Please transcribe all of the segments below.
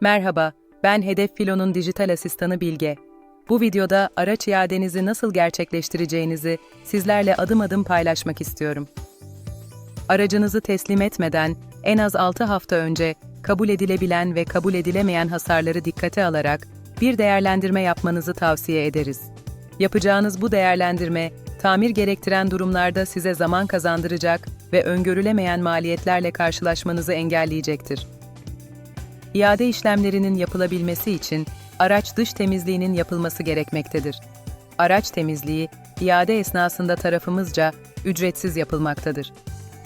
Merhaba, ben Hedef Filo'nun dijital asistanı Bilge. Bu videoda araç iadenizi nasıl gerçekleştireceğinizi sizlerle adım adım paylaşmak istiyorum. Aracınızı teslim etmeden en az 6 hafta önce kabul edilebilen ve kabul edilemeyen hasarları dikkate alarak bir değerlendirme yapmanızı tavsiye ederiz. Yapacağınız bu değerlendirme, tamir gerektiren durumlarda size zaman kazandıracak ve öngörülemeyen maliyetlerle karşılaşmanızı engelleyecektir. İade işlemlerinin yapılabilmesi için araç dış temizliğinin yapılması gerekmektedir. Araç temizliği, iade esnasında tarafımızca ücretsiz yapılmaktadır.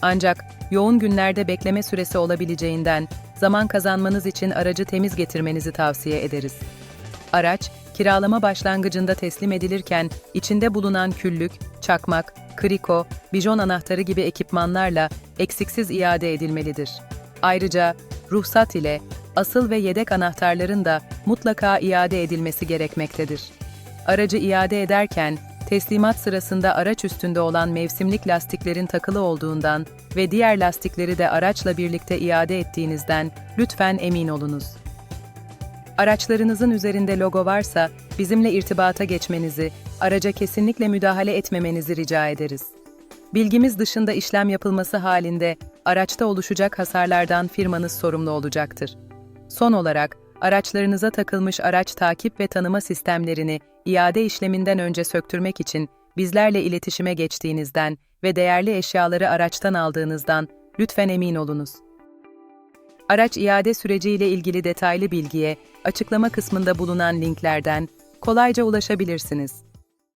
Ancak yoğun günlerde bekleme süresi olabileceğinden zaman kazanmanız için aracı temiz getirmenizi tavsiye ederiz. Araç, kiralama başlangıcında teslim edilirken içinde bulunan küllük, çakmak, kriko, bijon anahtarı gibi ekipmanlarla eksiksiz iade edilmelidir. Ayrıca ruhsat ile asıl ve yedek anahtarların da mutlaka iade edilmesi gerekmektedir. Aracı iade ederken teslimat sırasında araç üstünde olan mevsimlik lastiklerin takılı olduğundan ve diğer lastikleri de araçla birlikte iade ettiğinizden lütfen emin olunuz. Araçlarınızın üzerinde logo varsa bizimle irtibata geçmenizi, araca kesinlikle müdahale etmemenizi rica ederiz. Bilgimiz dışında işlem yapılması halinde araçta oluşacak hasarlardan firmanız sorumlu olacaktır. Son olarak, araçlarınıza takılmış araç takip ve tanıma sistemlerini iade işleminden önce söktürmek için bizlerle iletişime geçtiğinizden ve değerli eşyaları araçtan aldığınızdan lütfen emin olunuz. Araç iade süreciyle ilgili detaylı bilgiye açıklama kısmında bulunan linklerden kolayca ulaşabilirsiniz.